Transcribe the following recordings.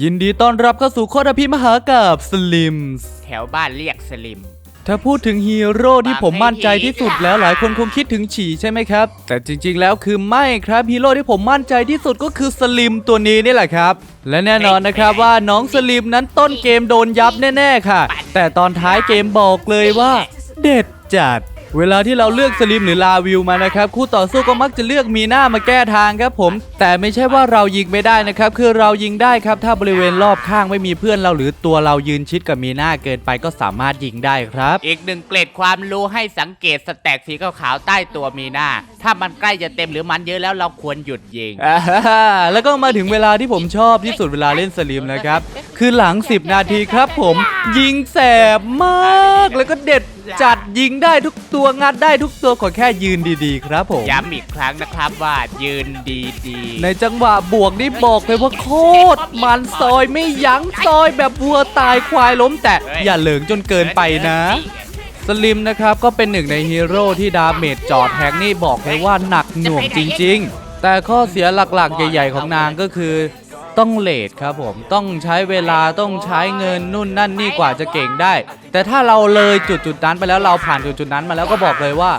ยินดีต้อนรับเข้าสู่โคตรพิมหากับสลิมแถวบ้านเรียกสลิม ถ้าพูดถึงฮีโร่ที่ผมมั่นใจที่สุดแล้วหลายคนคงคิดถึงฉี่ใช่ไหมครับ แต่จริงๆแล้วคือไม่ครับฮีโร่ที่ผมมั่นใจที่สุดก็คือสลิมตัวนี้นี่แหละครับ และแน่นอนนะครับว่าน้องสลิมนั้นต้นเกมโดนยับแน่ๆค่ะ แต่ตอนท้ายเกมบอกเลยว่า เด็ดจัด เวลาที่เราเลือกสลิมหรือลาวิวมานะครับคู่ต่อสู้ก็มักจะเลือกมีหน้ามาแก้ทางครับผม แต่ไม่ใช่ว่าเรายิงไม่ได้นะครับ คือเรายิงได้ครับ ถ้าบริเวณรอบข้างไม่มีเพื่อนเราหรือตัวเรายืนชิดกับมีหน้าเกินไปก็สามารถยิงได้ครับ อีกหนึ่งเกร็ดความรู้ให้สังเกตสแต็กสีขาวๆใต้ตัวมีหน้า ถ้ามันใกล้จะเต็มหรือมันเยอะแล้วเราควรหยุดยิง อ่าฮ่าแล้วก็มาถึงเวลาที่ผมชอบที่สุดเวลาเล่นสลิมนะครับ คือหลัง 10 นาทีครับผม ยิงแสบมากแล้วก็เด็ด จัดยิงได้ทุกตัวงัดได้ทุกตัวขอแค่ยืนดีๆ ครับผมย้ำอีกครั้งนะครับว่ายืนดีในจังหวะบวกนี่บอกเลยว่าโคตรมันซอยไม่ยั้งซอยแบบวัวตายควายล้มแต่อย่าเหลิงจนๆเกินไปนะ สลิมนะครับก็เป็นหนึ่งในฮีโร่ที่ดาเมจจอดแทงนี่บอกเลยว่าหนักหน่วงจริง ๆ แต่ข้อเสียหลักๆ ใหญ่ ๆ ของนางก็คือ ต้องเลทครับผมต้องใช้เวลาต้องใช้เงินนู่นนั่นนี่กว่าจะเก่งได้ แต่ถ้าเราเลยจุดจุดนั้นไปแล้วเราผ่านจุดจุดนั้นมาแล้วก็บอกเลยว่า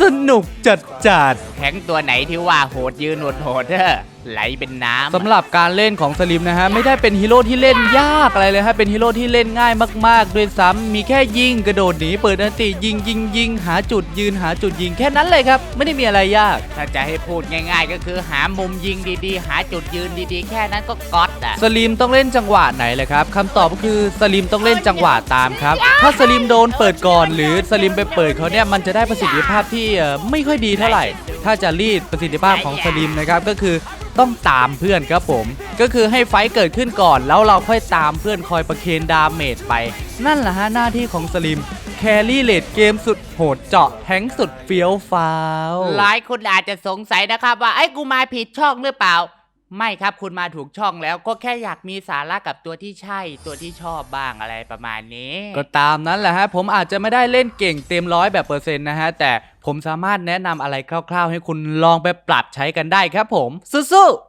สนุกจัดจัดแข็งตัวไหนที่ว่าโหดยืนโหดโหดเถอะไหลเป็นน้ำสำหรับการเล่นของสลิมนะฮะไม่ได้เป็นฮีโร่ที่เล่นยากอะไรเลยฮะเป็นฮีโร่ที่เล่นง่ายมาก ๆ ด้วยซ้ำมีแค่ยิงกระโดดหนีเปิดอันติยิงยิงยิงหาจุดยืนหาจุดยิงแค่นั้นเลยครับ ไม่ได้มีอะไรยาก ถ้าจะให้พูดง่าย ๆ ก็คือหามุมยิงดีๆ หาจุดยืนดีๆ แค่นั้นก็ก๊อตอะสลิมต้องเล่นจังหวะไหนเลยครับคำตอบก็คือสลิมต้องเล่นจังหวะตามครับ ถ้าสลิมโดนเปิดก่อน หรือสลิมไปเปิดเขาเนี่ยมันจะได้ประสิทธิภาพที่เอ่อไม่ค่อยดีเท่าไหร่ ถ้าจะรีดประสิทธิภาพของสลิมนะครับก็คือต้องตามเพื่อนครับผม ก็คือให้ไฟเกิดขึ้นก่อน แล้วเราค่อยตามเพื่อนคอยประเคนดาเมจไป นั่นแหละฮะหน้าที่ของสลิมแครี่เลดเกมสุดโหดเจาะแทงสุดเฟี้ยวฟ้าว หลายคนอาจจะสงสัยนะครับว่าไอ้กูมาผิดช่องหรือเปล่า ไม่ครับคุณมาถูกช่องแล้วก็แค่อยากมีสาระกับตัวที่ใช่ตัวที่ชอบบ้างอะไรประมาณนี้ ก็ตามนั้นแหละฮะ ผมอาจจะไม่ได้เล่นเก่งเต็มร้อยแบบเปอร์เซ็นต์นะฮะ แต่ผมสามารถแนะนำอะไรคร่าวๆ ให้คุณลองไปปรับใช้กันได้ครับผมสู้ๆ